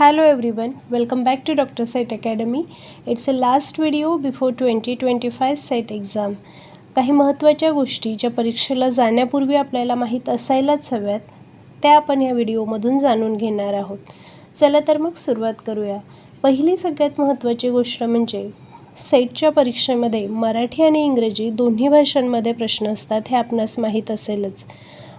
Hello everyone, welcome back to Dr. Set Academy. It's a last video before 2025 SET exam काही महत्त्वाच्या गोष्टी ज्या परीक्षेला जाण्यापूर्वी आपल्याला माहीत असायलाच हव्यात त्या आपण या व्हिडिओमधून जाणून घेणार आहोत चला तर मग सुरुवात करूया पहिली सगळ्यात महत्त्वाची गोष्ट म्हणजे सेटच्या परीक्षेमध्ये मराठी आणि इंग्रजी दोन्ही भाषांमध्ये प्रश्न असतात हे आपणास माहीत असेलच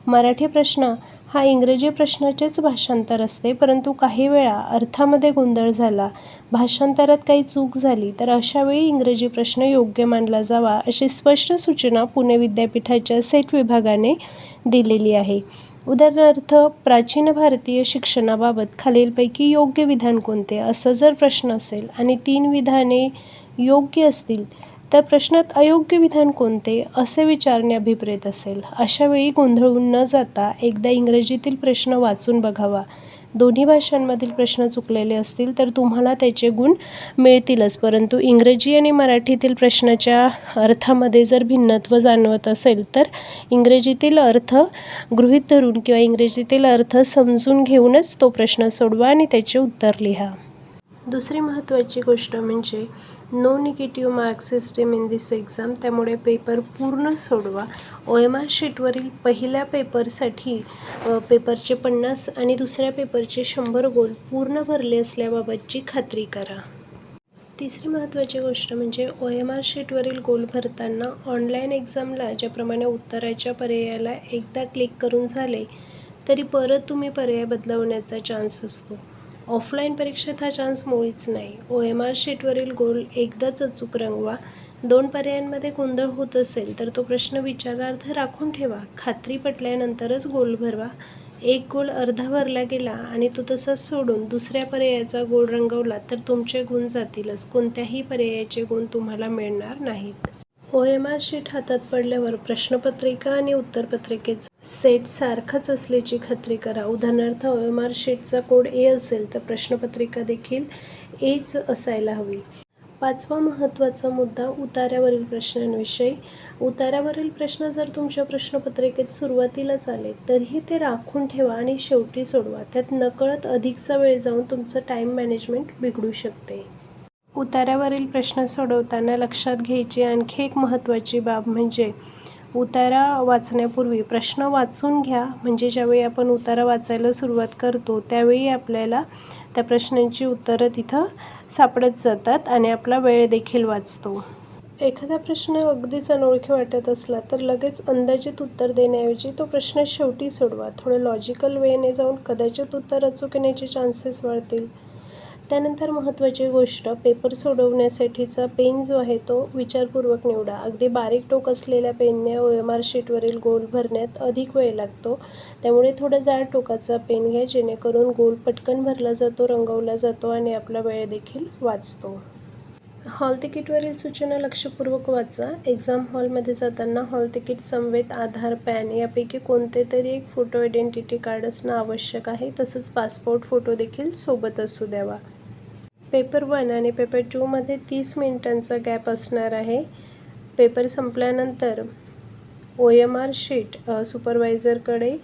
मराठी प्रश्न हा इंग्रजी प्रश्नाचेच भाषांतर असते परंतु काही वेळा अर्थामध्ये गोंधळ झाला भाषांतरात काही चूक झाली तर अशावेळी इंग्रजी प्रश्न योग्य मानला जावा अशी स्पष्ट सूचना पुणे विद्यापीठाच्या सेट विभागाने दिलेली आहे. उदाहरणार्थ प्राचीन भारतीय शिक्षणाबाबत खालीलपैकी योग्य विधान कोणते? असं जर प्रश्न असेल आणि तीन विधाने योग्य असतील तर प्रश्नात अयोग्य विधान कोणते असे विचारणे अभिप्रेत असेल? अशावेळी गोंधळून न जाता एकदा इंग्रजीतील प्रश्न वाचून बघावा. दोन्ही भाषांमधील प्रश्न चुकलेले असतील तर तुम्हाला त्याचे गुण मिळतीलच. परंतु इंग्रजी आणि मराठीतील प्रश्नाच्या अर्थामध्ये जर भिन्नत्व जाणवत असेल तर इंग्रजीतील अर्थ गृहीत धरून किंवा इंग्रजीतील अर्थ समजून घेऊनच तो प्रश्न सोडवा आणि त्याचे उत्तर लिहा. दुसरी महत्त्वाची गोष्ट म्हणजे no negative mark system in this exam त्यामुळे पेपर पूर्ण सोडवा. ओ एम आर शीटवरील पहिल्या पेपरसाठी पेपरचे पन्नास आणि दुसऱ्या पेपरचे शंभर गोल पूर्ण भरले असल्याबाबतची खात्री करा. तिसरी महत्त्वाची गोष्ट म्हणजे ओ एम आर शीटवरील गोल भरताना ऑनलाईन एक्झामला ज्याप्रमाणे उत्तराच्या पर्यायाला एकदा क्लिक करून झाले तरी परत तुम्ही पर्याय बदलवण्याचा चान्स असतो. ऑफलाईन परीक्षेत हा चान्स मुळीच नाही. ओ एम आर शीटवरील गोल एकदाच अचूक रंगवा. दोन पर्यायांमध्ये गोंधळ होत असेल तर तो प्रश्न विचारार्थ राखून ठेवा. खात्री पटल्यानंतरच गोल भरवा. एक गोल अर्धा भरला गेला आणि तो तसाच सोडून दुसऱ्या पर्यायाचा गोल रंगवला तर तुमचे गुण जातीलच. कोणत्याही पर्यायाचे गुण तुम्हाला मिळणार नाहीत. ओ एम आर शीट हातात पडल्यावर प्रश्नपत्रिका आणि उत्तरपत्रिकेचा सेट सारखाच असल्याची खात्री करा. उदाहरणार्थ ओ एम आर शीटचा कोड ए असेल तर प्रश्नपत्रिका देखील एच असायला हवी. पाचवा महत्त्वाचा मुद्दा उतार्यावरील प्रश्नांविषयी. उतार्यावरील प्रश्न जर तुमच्या प्रश्नपत्रिकेत सुरुवातीलाच आले तरीही ते राखून ठेवा आणि शेवटी सोडवा. त्यात नकळत अधिकचा वेळ जाऊन तुमचं टाईम मॅनेजमेंट बिघडू शकते. उतार्यावरील प्रश्न सोडवताना लक्षात घ्यायची आणखी एक महत्त्वाची बाब म्हणजे उतारा वाचण्यापूर्वी प्रश्न वाचून घ्या. म्हणजे ज्यावेळी आपण उतारा वाचायला सुरुवात करतो त्यावेळी आपल्याला त्या प्रश्नांची उत्तरं तिथं सापडत जातात आणि आपला वेळ देखील वाचतो. एखादा प्रश्न अगदीच अनोळखी वाटत असला तर लगेच अंदाजित उत्तर देण्याऐवजी तो प्रश्न शेवटी सोडवा. थोडं लॉजिकल वेने जाऊन कदाचित उत्तर अचूक येण्याचे चान्सेस वाढतील. त्यानंतर महत्त्वाची गोष्ट पेपर सोडवण्यासाठीचा पेन जो आहे तो विचारपूर्वक निवडा. अगदी बारीक टोक असलेल्या पेनने ओ एम आर शीटवरील गोल भरण्यात अधिक वेळ लागतो. त्यामुळे थोडा जाड टोकाचा पेन घ्या जेणेकरून गोल पटकन भरला जातो रंगवला जातो आणि आपला वेळ देखील वाचतो. हॉल तिकीटवरील सूचना लक्षपूर्वक वाचा. एक्झाम हॉलमध्ये जाताना हॉल तिकीट समवेत आधार पॅन यापैकी कोणते तरी एक फोटो आयडेंटिटी कार्ड असणं आवश्यक आहे. तसंच पासपोर्ट फोटो देखील सोबत असू द्यावा. पेपर वन आणि पेपर टूमध्ये तीस मिनिटांचा गॅप असणार आहे. पेपर संपल्यानंतर ओ एम आर शीट सुपरवायझरकडे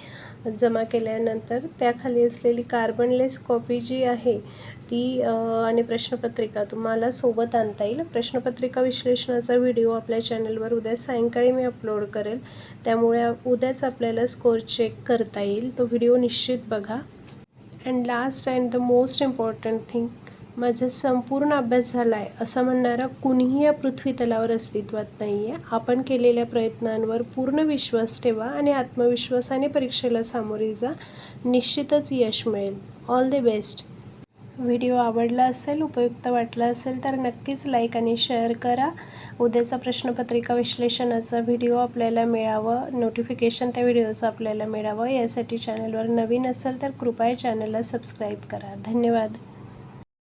जमा केल्यानंतर त्याखाली असलेली कार्बनलेस कॉपी जी आहे ती आणि प्रश्नपत्रिका तुम्हाला सोबत आणता येईल. प्रश्नपत्रिका विश्लेषणाचा व्हिडिओ आपल्या चॅनलवर उद्या सायंकाळी मी अपलोड करेल. त्यामुळे उद्याच आपल्याला स्कोर चेक करता येईल. तो व्हिडिओ निश्चित बघा. And last and the most important thing माझा संपूर्ण अभ्यास झाला आहे असं म्हणणारा कुणीही या पृथ्वी तलावर अस्तित्वात नाही आहे आपण केलेल्या प्रयत्नांवर पूर्ण विश्वास ठेवा आणि आत्मविश्वासाने परीक्षेला सामोरे जा. निश्चितच यश मिळेल. ऑल द बेस्ट व्हिडिओ आवडला असेल उपयुक्त वाटला असेल तर नक्कीच लाईक आणि शेअर करा. उद्याचा प्रश्नपत्रिका विश्लेषणाचा व्हिडिओ आपल्याला मिळावं. नोटिफिकेशन त्या व्हिडिओचं आपल्याला मिळावं. यासाठी चॅनलवर नवीन असेल तर कृपया चॅनलला सबस्क्राईब करा. धन्यवाद.